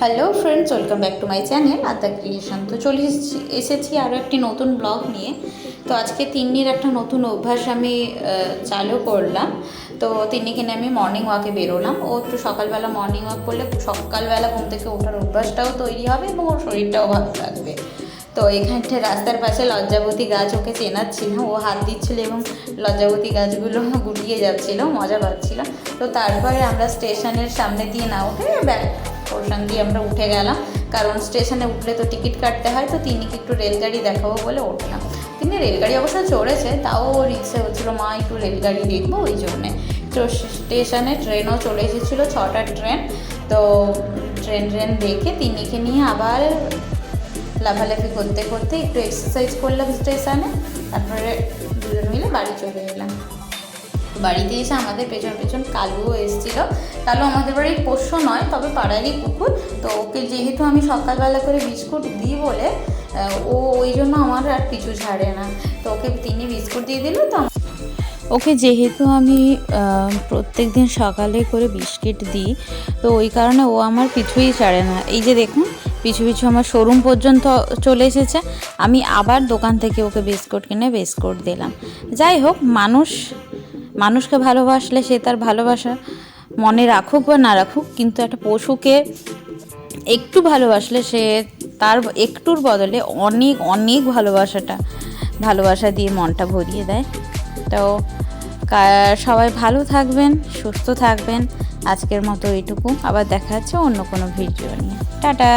Hello friends welcome back to my channel Adya creation তো চলে এসেছি আরও একটি নতুন ব্লগ নিয়ে। তো আজকে তিন্নির একটা নতুন অভ্যাস আমি চালু করলাম। তো তিন্নিকে নিয়ে আমি মর্নিং ওয়াকে বেরোলাম। ও একটু সকালবেলা মর্নিং ওয়াক করলে সকালবেলা ঘুম থেকে ওঠার অভ্যাসটাও তৈরি হবে এবং ওর শরীরটাও ভালো থাকবে। তো এখানটা রাস্তার পাশে লজ্জাবতী গাছ ওকে চেনাচ্ছিল। ও হাত দিচ্ছিল এবং লজ্জাবতী গাছগুলো গুটিয়ে যাচ্ছিল, মজা পাচ্ছিল। তো তারপরে আমরা স্টেশনের সামনে দিয়ে না উঠে ব্যাক পোর্শন দিয়ে আমরা উঠে গেলাম। কারণ স্টেশনে উঠলে তো টিকিট কাটতে হয়, তো তিনি একটু রেলগাড়ি দেখাবো বলে উঠলাম তিনি রেলগাড়ি অবশ্য চড়েছে, তাও ওর ইচ্ছে হচ্ছিল, মা, একটু রেলগাড়ি দেখব ওই জন্যে। তো স্টেশনে ট্রেনও চলে এসেছিল ছটা ট্রেন তো ট্রেন ট্রেন দেখে তিনিকে নিয়ে আবার লাফালাফি করতে করতে একটু এক্সারসাইজ করলাম স্টেশনে তারপরে দুজন মিলে বাড়ি চলে এলাম। বাড়িতে এসে আমাদের পেছন পেছন কালুও এসেছিল। কালু আমাদের বাড়ির পোষ্য নয়, তবে পাড়ারই কুকুর। তো ওকে যেহেতু আমি সকালবেলা করে বিস্কুট দিই বলে ও ওই জন্য আমার আর কিছু ছাড়ে না। তো ওকে তিনি বিস্কুট দিয়ে দিল, তো ওকে যেহেতু আমি প্রত্যেক দিন সকালে করে বিস্কিট দিই, তো ওই কারণে ও আমার পিছুই ছাড়ে না। এই যে দেখুন, পিছু পিছু আমার শোরুম পর্যন্ত চলে এসেছে। আমি আবার দোকান থেকে ওকে বিস্কুট কিনে বিস্কুট দিলাম। যাই হোক, মানুষ মানুষকে ভালোবাসলে সে তার ভালোবাসা মনে রাখুক বা না রাখুক, কিন্তু একটা পশুকে একটু ভালোবাসলে সে তার একটুর বদলে অনেক অনেক ভালোবাসাটা, ভালোবাসা দিয়ে মনটা ভরিয়ে দেয়। তো সবাই ভালো থাকবেন, সুস্থ থাকবেন। আজকের মতো এইটুকু। আবার দেখা যাচ্ছে অন্য কোনো ভিডিও নিয়ে। টাটা!